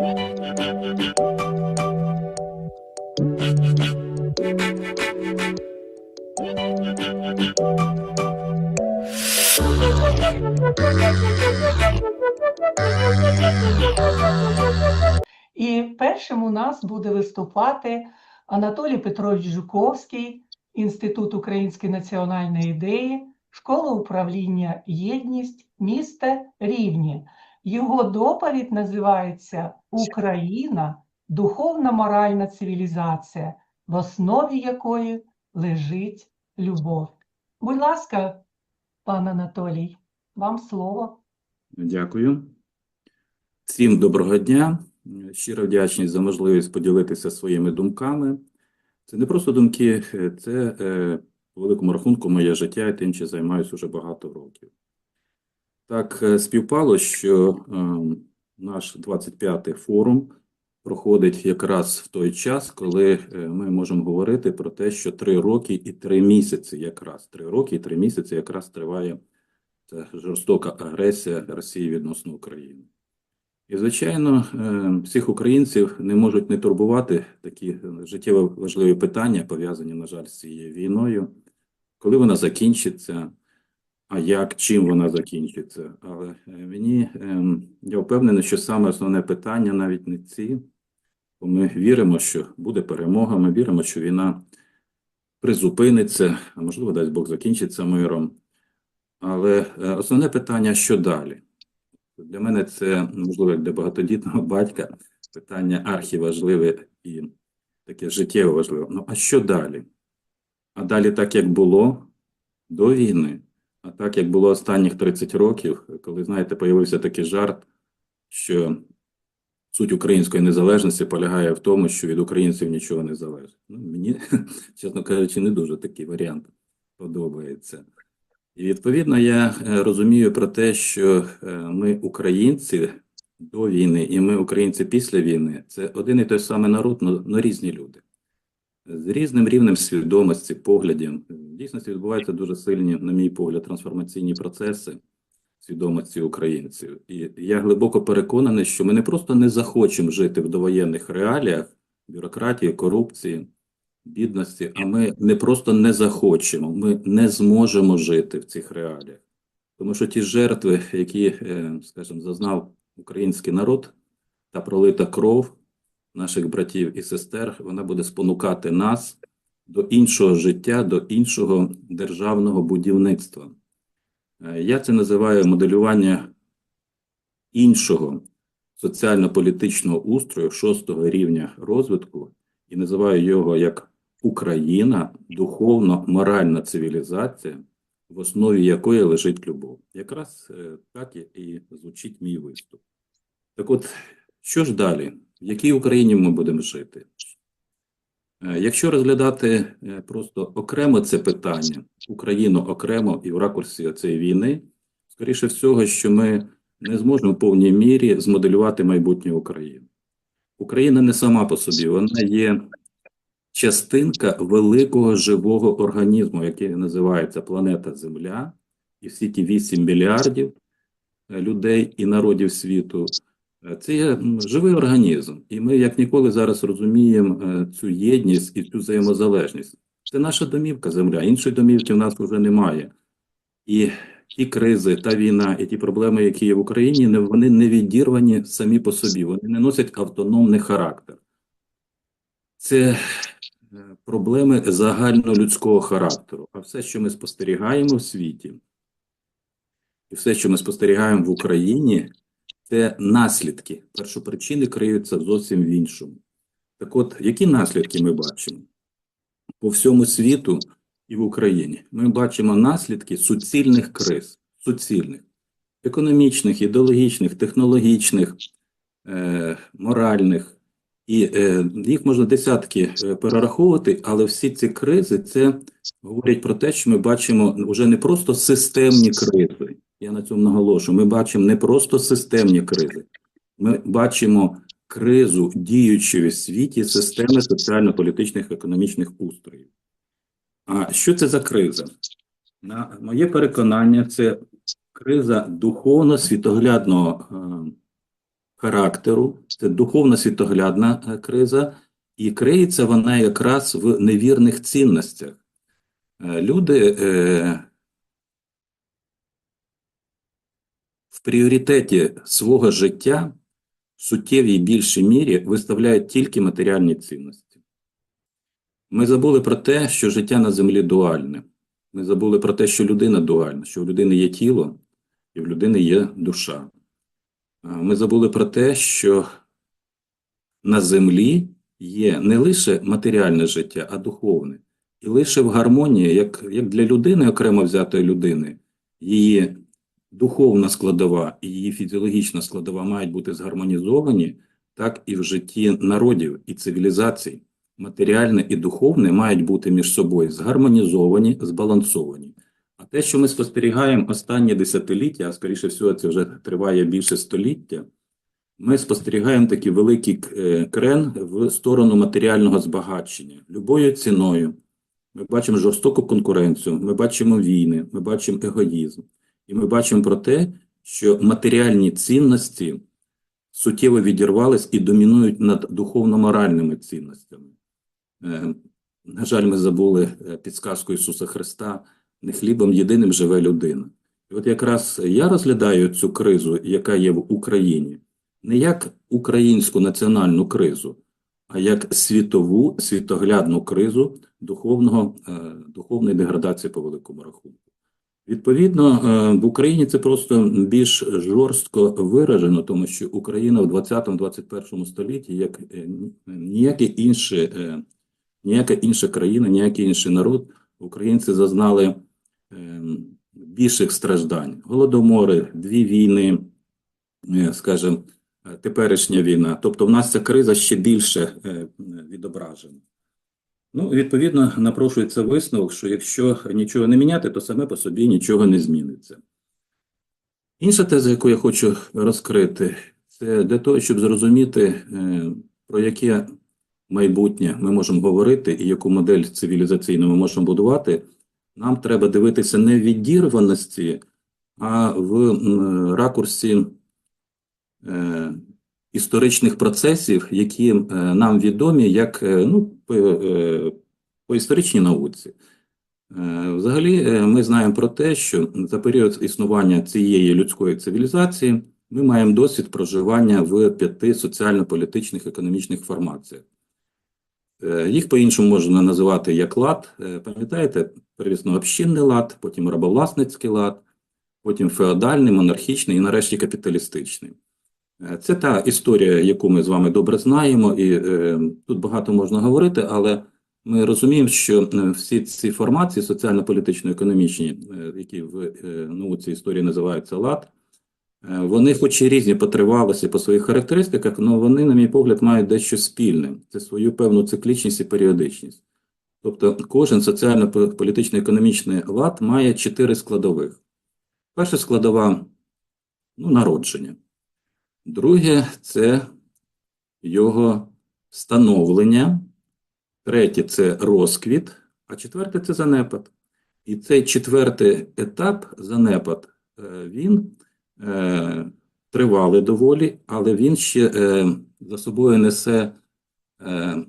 І першим у нас буде виступати Анатолій Петрович Жуковський, Інститут української національної ідеї, школа управління Єдність, місто Рівні. Його доповідь називається Україна духовна моральна цивілізація, в основі якої лежить любов. Будь ласка, пан Анатолій, вам слово. Дякую. Всім доброго дня. Щиро вдячний за можливість поділитися своїми думками. Це не просто думки, це е, по великому рахунку моє життя, і тим, чим займаюся вже багато років. Так е, співпало, що е, наш 25-й форум проходить якраз в той час, коли е, ми можемо говорити про те, що три роки і три місяці, якраз три роки і три місяці якраз триває ця жорстока агресія Росії відносно України. І, звичайно, всіх українців не можуть не турбувати такі життєво важливі питання, пов'язані, на жаль, з цією війною, коли вона закінчиться, а як, чим вона закінчиться. Але е, мені, е, я впевнений, що саме основне питання навіть не ці, бо ми віримо, що буде перемога, ми віримо, що війна призупиниться, а можливо, дасть Бог закінчиться миром. Але е, основне питання, що далі? Для мене це, можливо, як для багатодітного батька, питання архіважливе і таке життєво важливе. Ну, а що далі? А далі так, як було до війни, а так, як було останніх 30 років, коли, знаєте, появився такий жарт, що суть української незалежності полягає в тому, що від українців нічого не залежить. Ну, мені, чесно кажучи, не дуже такий варіант подобається. І відповідно я е, розумію про те, що е, ми українці до війни, і ми українці після війни це один і той самий народ, але різні люди з різним рівнем свідомості, поглядів. В дійсності відбуваються дуже сильні, на мій погляд, трансформаційні процеси свідомості українців. І я глибоко переконаний, що ми не просто не захочемо жити в довоєнних реаліях, бюрократії, корупції бідності, а ми не просто не захочемо, ми не зможемо жити в цих реаліях. Тому що ті жертви, які, е, скажімо, зазнав український народ та пролита кров наших братів і сестер, вона буде спонукати нас до іншого життя, до іншого державного будівництва. Е, Я це називаю моделювання іншого соціально-політичного устрою шостого рівня розвитку і називаю його як Україна духовно-моральна цивілізація, в основі якої лежить любов. Якраз е, так і звучить мій виступ. Так от, що ж далі? В якій Україні ми будемо жити? Е, Якщо розглядати е, просто окремо це питання, Україну окремо і в ракурсі цієї війни, скоріше всього, що ми не зможемо в повній мірі змоделювати майбутнє України. Україна не сама по собі, вона є частинка великого живого організму, який називається планета Земля, і всі ті 8 мільярдів е, людей і народів світу. Е, Це є живий організм, і ми як ніколи зараз розуміємо е, цю єдність і цю взаємозалежність. Це наша домівка земля, іншої домівки в нас вже немає. І ті кризи, та війна, і ті проблеми, які є в Україні, вони не відірвані самі по собі, вони не носять автономний характер. Це е, проблеми загальнолюдського характеру. А все, що ми спостерігаємо в світі, і все, що ми спостерігаємо в Україні, це наслідки. Першопричини криються зовсім в іншому. Так от, які наслідки ми бачимо? По всьому світу і в Україні ми бачимо наслідки суцільних криз, суцільних, економічних, ідеологічних, технологічних, е, моральних. І е, їх можна десятки е, перераховувати, але всі ці кризи це говорять про те, що ми бачимо вже не просто системні кризи. Я на цьому наголошую. Ми бачимо не просто системні кризи, ми бачимо кризу діючої в світі системи соціально-політичних економічних устроїв. А що це за криза? На моє переконання, це криза духовно-світоглядного е, характеру, це духовно світоглядна е, криза, і криється вона якраз в невірних цінностях. Е, Люди в пріоритеті свого життя в суттєвій більшій мірі виставляють тільки матеріальні цінності. Ми забули про те, що життя на землі дуальне. Ми забули про те, що людина дуальна, що в людини є тіло і в людини є душа. Ми забули про те, що на землі є не лише матеріальне життя, а духовне. І лише в гармонії, як, як для людини, окремо взятої людини, її духовна складова і її фізіологічна складова мають бути згармонізовані, так і в житті народів і цивілізацій. Матеріальне і духовне мають бути між собою згармонізовані, збалансовані. А те, що ми спостерігаємо останні десятиліття, а скоріше всього, це вже триває більше століття, ми спостерігаємо такий великий е, крен в сторону матеріального збагачення любою ціною. Ми бачимо жорстоку конкуренцію, ми бачимо війни, ми бачимо егоїзм. І ми бачимо про те, що матеріальні цінності суттєво відірвались і домінують над духовно-моральними цінностями. Е, На жаль, ми забули е, підсказку Ісуса Христа не хлібом єдиним живе людина. І от якраз я розглядаю цю кризу, яка є в Україні, не як українську національну кризу, а як світову світоглядну кризу духовного, е, духовної деградації по великому рахунку. Відповідно, е, в Україні це просто більш жорстко виражено, тому що Україна в 20-21 столітті, як е, ні- ніяке інше, е, ніяка інша країна, ніякий інший народ, українці зазнали більших страждань. Голодомори, дві війни, скажімо, теперішня війна. Тобто в нас ця криза ще більше відображена. Ну, відповідно, напрошується висновок, що якщо нічого не міняти, то саме по собі нічого не зміниться. Інша теза, яку я хочу розкрити, це для того, щоб зрозуміти, е, про яке майбутнє ми можемо говорити і яку модель цивілізаційну ми можемо будувати, нам треба дивитися не в відірваності, а в ракурсі е, історичних процесів, які е, нам відомі як е, ну, по, е, по історичній науці. Взагалі, ми знаємо про те, що за період існування цієї людської цивілізації ми маємо досвід проживання в п'яти соціально-політичних економічних формаціях. Їх по-іншому можна називати як лад. Пам'ятаєте, первісно общинний лад, потім рабовласницький лад, потім феодальний, монархічний і нарешті капіталістичний. Е, Це та історія, яку ми з вами добре знаємо, і е, тут багато можна говорити, але ми розуміємо, що е, всі ці формації соціально-політично-економічні, е, які в науці історії називаються лад, вони, хоч і різні по тривалості, по своїх характеристиках, але вони, на мій погляд, мають дещо спільне. Це свою певну циклічність і періодичність. Тобто кожен соціально-політично-економічний лад має чотири складових. Перша складова ну, народження. Друге це його становлення. Третє це розквіт, а четверте це занепад. І цей четвертий етап, занепад, е, він е, тривалий доволі, але він ще е, за собою несе е,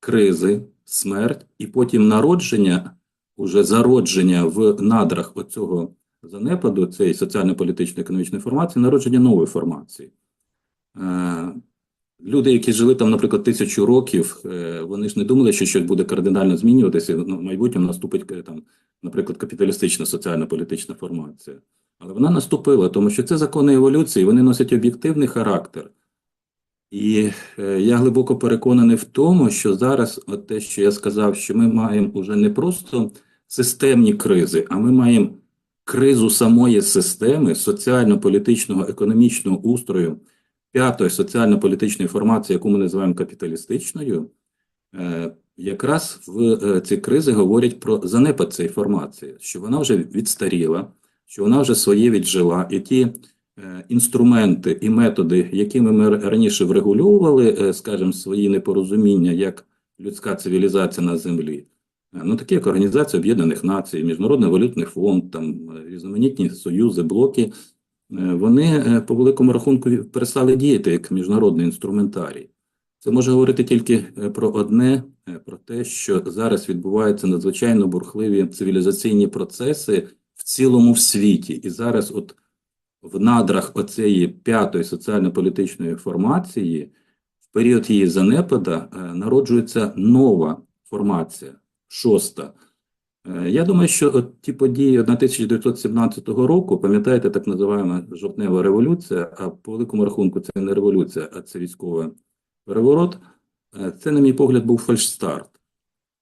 кризи, смерть, і потім народження, уже зародження в надрах оцього занепаду, цієї соціально-політично-економічної формації, народження нової формації. Е, Люди, які жили там, наприклад, тисячу років, е, вони ж не думали, що щось буде кардинально змінюватися. Ну, в майбутньому наступить е, там, наприклад, капіталістична соціально-політична формація. Але вона наступила, тому що це закони еволюції, вони носять об'єктивний характер. І я глибоко переконаний в тому, що зараз, от те, що я сказав, що ми маємо уже не просто системні кризи, а ми маємо кризу самої системи соціально-політичного, економічного устрою п'ятої соціально-політичної формації, яку ми називаємо капіталістичною, е, якраз в е, ці кризи говорять про занепад цієї формації, що вона вже відстаріла, що вона вже своє віджила, і ті е, інструменти і методи, якими ми раніше врегульовували, е, скажімо, свої непорозуміння як людська цивілізація на землі, ну такі як Організація Об'єднаних Націй, Міжнародний валютний фонд, там різноманітні союзи, блоки, вони е, по великому рахунку перестали діяти як міжнародний інструментарій. Це може говорити тільки е, про одне, е, про те, що зараз відбуваються надзвичайно бурхливі цивілізаційні процеси в цілому в світі. І зараз, от в надрах оцеї п'ятої соціально-політичної формації, в період її занепада е, народжується нова формація, шоста. Е, Я думаю, що от ті події 1917 року, пам'ятаєте, так називаємо жовтнева революція, а по великому рахунку це не революція, а це військовий переворот. Е, Це, на мій погляд, був фальшстарт.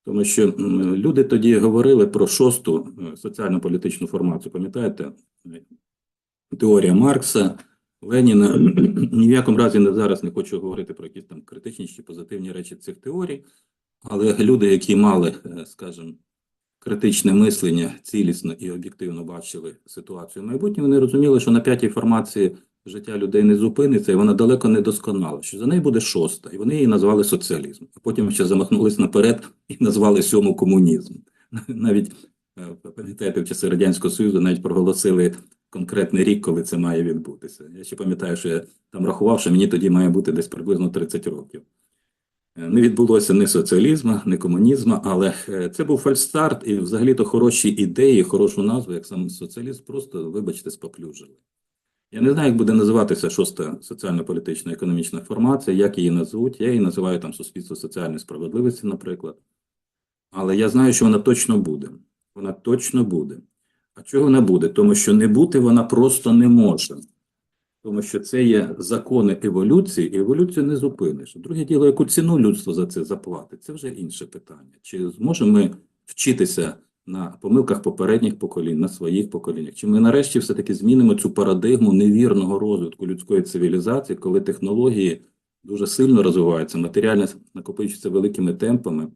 Тому що люди тоді говорили про шосту е, соціально-політичну формацію. Пам'ятаєте? Теорія Маркса, Леніна. Ні в якому разі не зараз не хочу говорити про якісь там критичні чи позитивні речі цих теорій, але люди, які мали, скажімо, критичне мислення, цілісно і об'єктивно бачили ситуацію в майбутньому, вони розуміли, що на п'ятій формації життя людей не зупиниться, і вона далеко не досконала, що за нею буде шоста, і вони її назвали соціалізм. А потім ще замахнулись наперед і назвали сьому комунізм. Навіть е, пам'ятаєте, в часи Радянського Союзу навіть проголосили конкретний рік, коли це має відбутися. Я ще пам'ятаю, що я там рахував, що мені тоді має бути десь приблизно 30 років. Не відбулося ні соціалізму, ні комунізму, але е, це був фальстарт, і взагалі-то хороші ідеї, хорошу назву, як сам соціалізм, просто, вибачте, споплюжили. Я не знаю, як буде називатися шоста соціально-політична економічна формація, як її назвуть. Я її називаю там суспільство соціальної справедливості, наприклад. Але я знаю, що вона точно буде. Вона точно буде. А чого вона буде? Тому що не бути вона просто не може. Тому що це є закони еволюції, і еволюцію не зупиниш. Друге діло, яку ціну людство за це заплатить, це вже інше питання. Чи зможемо ми вчитися на помилках попередніх поколінь, на своїх поколіннях? Чи ми нарешті все-таки змінимо цю парадигму невірного розвитку людської цивілізації, коли технології дуже сильно розвиваються, матеріальність накопичується великими темпами,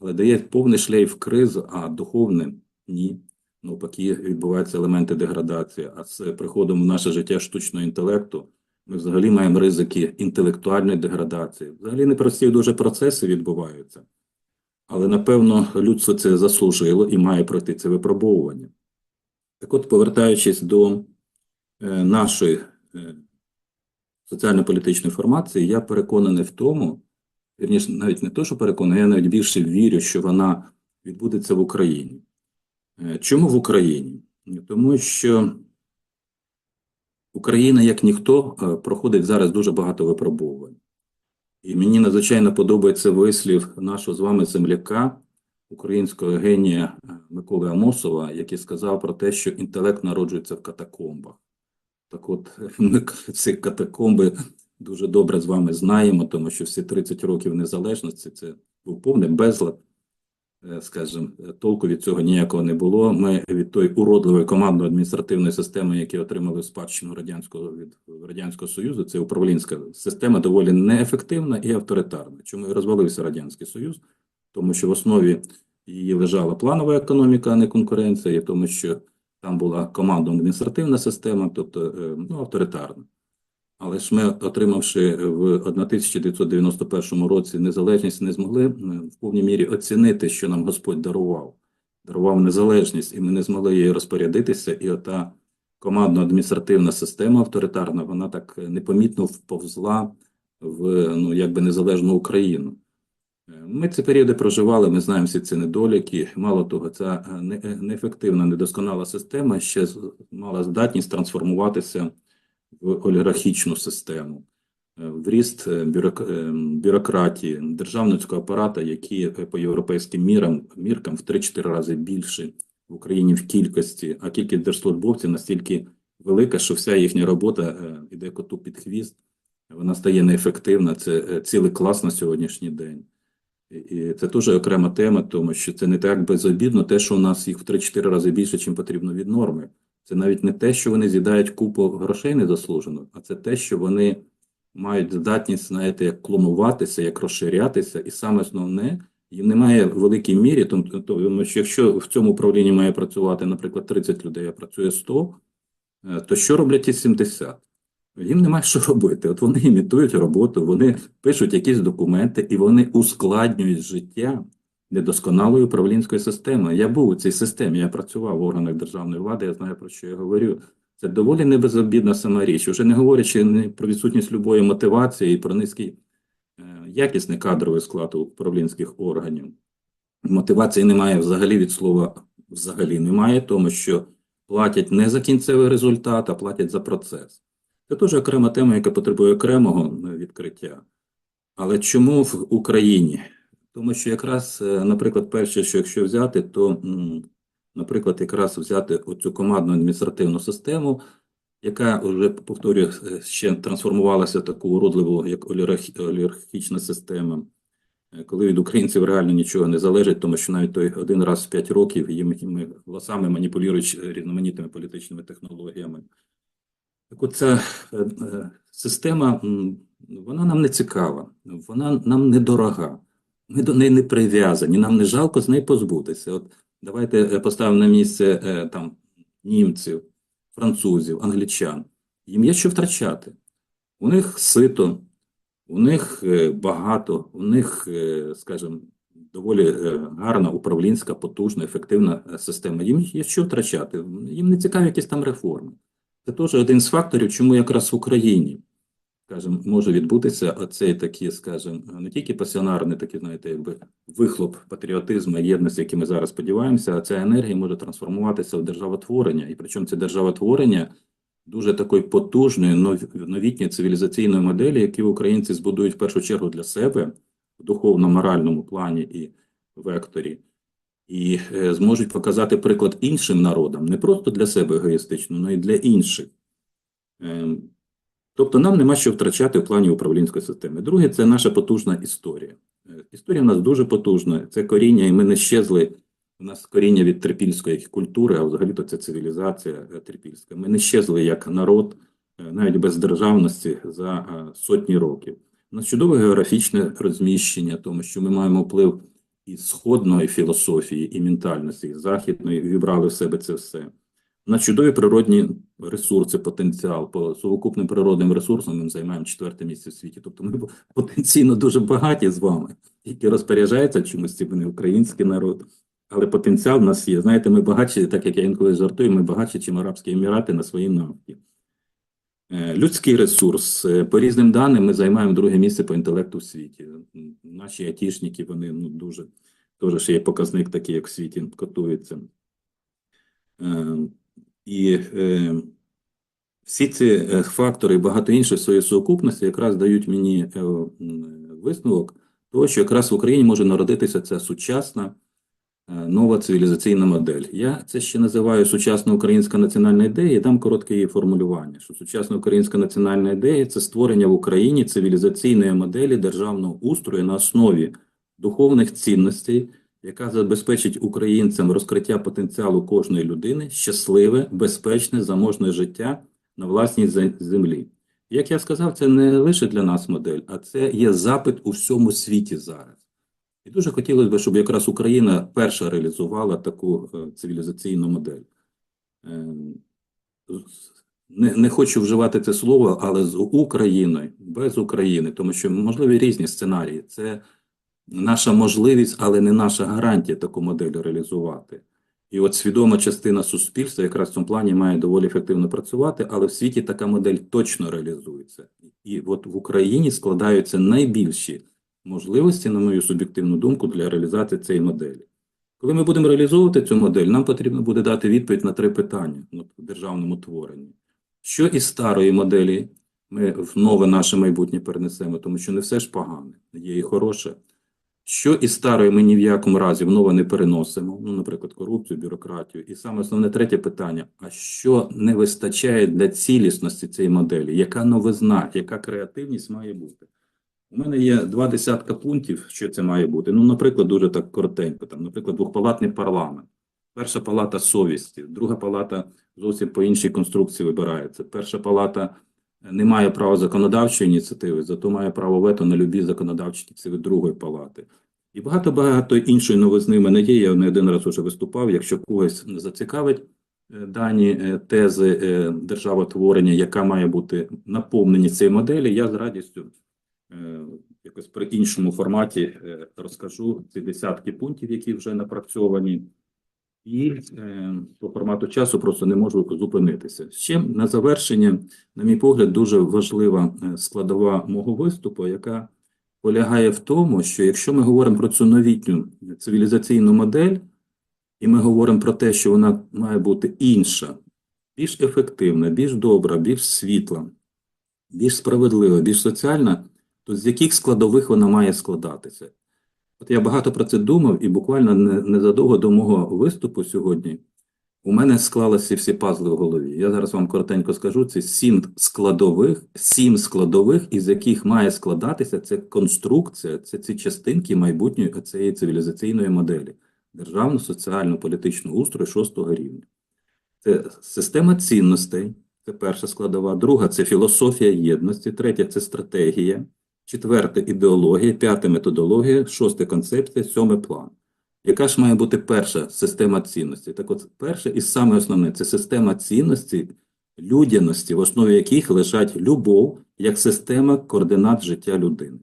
але дає повний шлейф криз, а духовне ні. Навпаки, відбуваються елементи деградації. А з приходом в наше життя штучного інтелекту ми взагалі маємо ризики інтелектуальної деградації. Взагалі непрості дуже процеси відбуваються. Але, напевно, людство це заслужило і має пройти це випробовування. Так от, повертаючись до е, нашої е, соціально-політичної формації, я переконаний в тому, вірніше, навіть не то, що переконаний, я навіть більше вірю, що вона відбудеться в Україні. Е, Чому в Україні? Тому що Україна, як ніхто, е, проходить зараз дуже багато випробувань. І мені надзвичайно подобається вислів нашого з вами земляка, українського генія е, Миколи Амосова, який сказав про те, що інтелект народжується в катакомбах. Так от, ми ці катакомби дуже добре з вами знаємо, тому що всі 30 років незалежності це був повний безлад. Е, скажімо, толку від цього ніякого не було. Ми від тої уродливої командно-адміністративної системи, які отримали в спадщину радянського від радянського союзу, це управлінська система доволі неефективна і авторитарна. Чому і розвалився радянський союз? Тому що в основі її лежала планова економіка, а не конкуренція, і тому що там була командно-адміністративна система, тобто е, ну, авторитарна. Але ж ми, отримавши в 1991 році незалежність, не змогли е, в повній мірі оцінити, що нам Господь дарував. Дарував незалежність, і ми не змогли її розпорядитися. І ота командно-адміністративна система авторитарна, вона так е, непомітно вповзла в ну, якби незалежну Україну. Е, Ми ці періоди проживали, ми знаємо всі ці недоліки. Мало того, ця е, не- е, неефективна, недосконала система ще мала здатність трансформуватися в олігархічну систему, е, в ріст е, е, бюрократії, державницького апарата, які по європейським мірам, міркам в 3-4 рази більше в Україні в кількості, а кількість держслужбовців настільки велика, що вся їхня робота іде коту під хвіст, вона стає неефективна. Це цілий клас на сьогоднішній день. І це теж окрема тема, тому що це не так безобідно, те, що у нас їх в 3-4 рази більше, чим потрібно від норми. Це навіть не те, що вони з'їдають купу грошей незаслужено, а це те, що вони мають здатність, знаєте, як клонуватися, як розширятися, і саме основне, їм немає в великій мірі, тому що якщо в цьому управлінні має працювати, наприклад, 30 людей, а працює 100, е, то що роблять ті 70? Їм немає що робити. От вони імітують роботу, вони пишуть якісь документи і вони ускладнюють життя недосконалої управлінської системи. Я був у цій системі, я працював в органах державної влади, я знаю, про що я говорю. Це доволі небезобідна сама річ, вже не говорячи не про відсутність любої мотивації і про низький е, якісний кадровий склад управлінських органів. Мотивації немає взагалі від слова взагалі немає, тому що платять не за кінцевий результат, а платять за процес. Це теж окрема тема, яка потребує окремого е, відкриття. Але чому в Україні? Тому що якраз, е, наприклад, перше, що якщо взяти, то, наприклад, якраз взяти оцю командну адміністративну систему, яка вже, повторюю, е, ще трансформувалася в таку уродливу, як олігархічна система, е, коли від українців реально нічого не залежить, тому що навіть той один раз в п'ять років їм голосами маніпулюють різноманітними політичними технологіями. Так от ця система, вона нам не цікава, вона нам недорога. Ми до неї не прив'язані, нам не жалко з неї позбутися. От давайте е, поставимо на місце е, там німців, французів, англічан. Їм є що втрачати. У них сито, у них е, багато, у них, скажімо, доволі гарна управлінська, потужна, ефективна система. Їм є що втрачати. Їм не цікаві якісь там реформи. Це теж один з факторів, чому якраз в Україні, скажімо, може відбутися оцей такий, скажімо, не тільки пасіонарний, такий, знаєте, якби вихлоп патріотизму і єдності, який ми зараз сподіваємося, а ця енергія може трансформуватися в державотворення. І причому це державотворення дуже такої потужної, новітньої цивілізаційної моделі, які українці збудують в першу чергу для себе в духовно-моральному плані і векторі і е, зможуть показати приклад іншим народам, не просто для себе егоїстично, але й для інших. Тобто нам нема що втрачати в плані управлінської системи. Друге, це наша потужна історія. Е, Історія в нас дуже потужна, це коріння, і ми не щезли. У нас коріння від трипільської культури, а взагалі-то це цивілізація е, трипільська. Ми не щезли як народ, е, навіть без державності за сотні років. У нас чудове географічне розміщення, тому що ми маємо вплив і сходної філософії, і ментальності, і західної, вібрали в себе це все. У нас чудові природні ресурси, потенціал. По сукупним природним ресурсам ми займаємо четверте місце в світі. Тобто ми потенційно дуже багаті з вами, які розпоряджаються чимось, ці не український народ. Але потенціал в нас є. Знаєте, ми багатші, так як я інколи жартую, ми багатші, ніж Арабські Емірати на своїй нафті. Е, Людський ресурс. Е, По різним даним ми займаємо друге місце по інтелекту в світі. Наші айтішники, вони ну, дуже, теж є показник такий, як в світі котується. І е, всі ці е, фактори і багато інших своєї сукупності якраз дають мені е, висновок того, що якраз в Україні може народитися ця сучасна е, нова цивілізаційна модель. Я це ще називаю сучасна українська національна ідея і дам коротке її формулювання, що сучасна українська національна ідея – це створення в Україні цивілізаційної моделі державного устрою на основі духовних цінностей, яка забезпечить українцям розкриття потенціалу кожної людини, щасливе, безпечне, заможне життя на власній землі. Як я сказав, це не лише для нас модель, а це є запит у всьому світі зараз. І дуже хотілося б, щоб якраз Україна перша реалізувала таку е, цивілізаційну модель. Е, Не, не хочу вживати це слово, але з Україною, без України, тому що можливі різні сценарії. Це наша можливість, але не наша гарантія таку модель реалізувати. І от свідома частина суспільства якраз в цьому плані має доволі ефективно працювати, але в світі така модель точно реалізується. І от в Україні складаються найбільші можливості, на мою суб'єктивну думку, для реалізації цієї моделі. Коли ми будемо реалізовувати цю модель, нам потрібно буде дати відповідь на три питання в державному творенні. Що із старої моделі ми в нове наше майбутнє перенесемо, тому що не все ж погане, є і хороше. Що із старої ми ні в якому разі в нове не переносимо, ну, наприклад, корупцію, бюрократію. І саме основне третє питання: а що не вистачає для цілісності цієї моделі? Яка новизна, яка креативність має бути? У мене є два десятка пунктів, що це має бути. Ну, наприклад, дуже так коротенько. Там, наприклад, двохпалатний парламент. Перша палата совісті, друга палата зовсім по іншій конструкції вибирається. Перша палата не має права законодавчої ініціативи, зато має право вето на любі законодавчі ініціативи другої палати. І багато-багато іншої новизни в мене є. Я не один раз уже виступав. Якщо когось не зацікавить е, дані е, тези е, державотворення, яка має бути наповнені цієї моделі, я з радістю якось при іншому форматі розкажу ці десятки пунктів, які вже напрацьовані. І е, по формату часу просто не можу зупинитися. Ще на завершення, на мій погляд, дуже важлива е, складова мого виступу, яка полягає в тому, що якщо ми говоримо про цю новітню цивілізаційну модель, і ми говоримо про те, що вона має бути інша, більш ефективна, більш добра, більш світла, більш справедлива, більш соціальна, то з яких складових вона має складатися? От я багато про це думав, і буквально незадовго до мого виступу сьогодні у мене склалися всі пазли в голові. Я зараз вам коротенько скажу: це сім складових, сім складових, із яких має складатися це конструкція, це ці частинки майбутньої цієї цивілізаційної моделі державну, соціальну, політичну устрою шостого рівня. Це система цінностей, це перша складова. Друга це філософія єдності, третя це стратегія, четверте ідеологія, п'яте методологія, шосте концепція, сьоме план. Яка ж має бути перша система цінностей? Так от, перше і саме основне це система цінностей людяності, в основі яких лежать любов як система координат життя людини.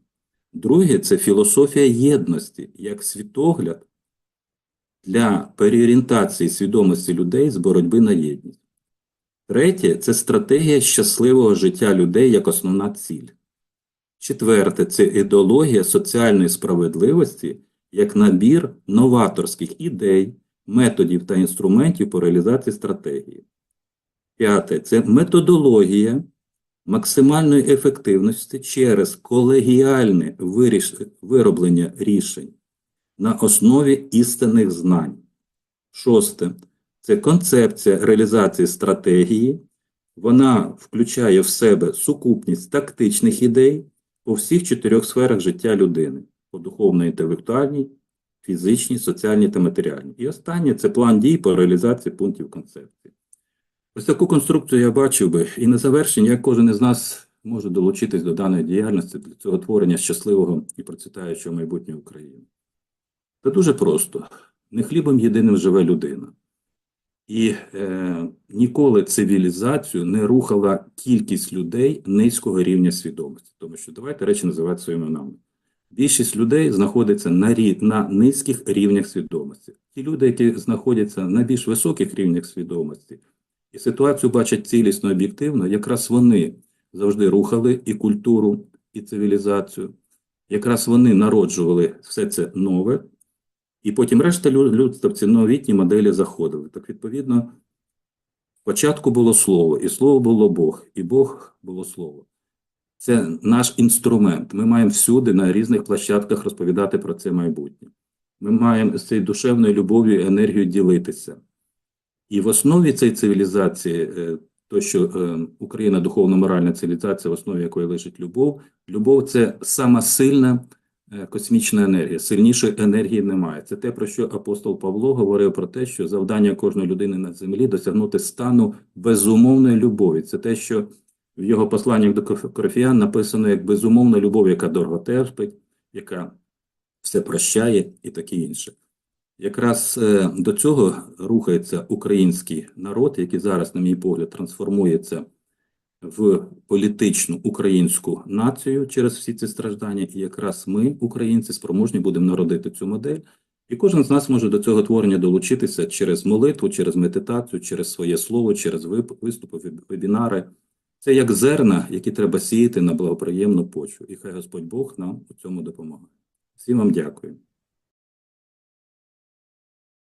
Друге це філософія єдності як світогляд для переорієнтації свідомості людей з боротьби на єдність. Третє це стратегія щасливого життя людей як основна ціль. Четверте це ідеологія соціальної справедливості як набір новаторських ідей, методів та інструментів по реалізації стратегії. П'яте це методологія максимальної ефективності через колегіальне виріш- вироблення рішень на основі істинних знань. Шосте це концепція реалізації стратегії. Вона включає в себе сукупність тактичних ідей по всіх чотирьох сферах життя людини: по духовно інтелектуальній, фізичній, соціальній та матеріальній. І останнє це план дій по реалізації пунктів концепції. Ось таку конструкцію я бачив би, і на завершення, як кожен із нас може долучитись до даної діяльності для цього творення щасливого і процвітаючого майбутнього України. Це дуже просто. Не хлібом єдиним живе людина. І е, ніколи цивілізацію не рухала кількість людей низького рівня свідомості. Тому що давайте речі називати своїми іменами. Більшість людей знаходиться на, рі, на низьких рівнях свідомості. Ті люди, які знаходяться на більш високих рівнях свідомості, і ситуацію бачать цілісно об'єктивно, якраз вони завжди рухали і культуру, і цивілізацію. Якраз вони народжували все це нове, і потім решта лю- людства в ці новітні моделі заходили. Так, відповідно, спочатку було слово, і слово було Бог, і Бог було слово. Це наш інструмент. Ми маємо всюди на різних площадках розповідати про це майбутнє. Ми маємо з цією душевною любов'ю і енергією ділитися. І в основі цієї цивілізації, е, то, що е, Україна духовно-моральна цивілізація, в основі якої лежить любов, любов це сама сильна космічна енергія. Сильнішої енергії немає. Це те, про що апостол Павло говорив про те, що завдання кожної людини на землі досягнути стану безумовної любові. Це те, що в його посланнях до Коринфян написано як безумовна любов, яка дорого терпить, яка все прощає і таке інше. Якраз е, до цього рухається український народ, який зараз, на мій погляд, трансформується в політичну українську націю через всі ці страждання. І якраз ми, українці, спроможні будемо народити цю модель. І кожен з нас може до цього творення долучитися через молитву, через медитацію, через своє слово, через виступи, вебінари. Це як зерна, які треба сіяти на благоприємну почву. І хай Господь Бог нам у цьому допомагає. Всім вам дякую.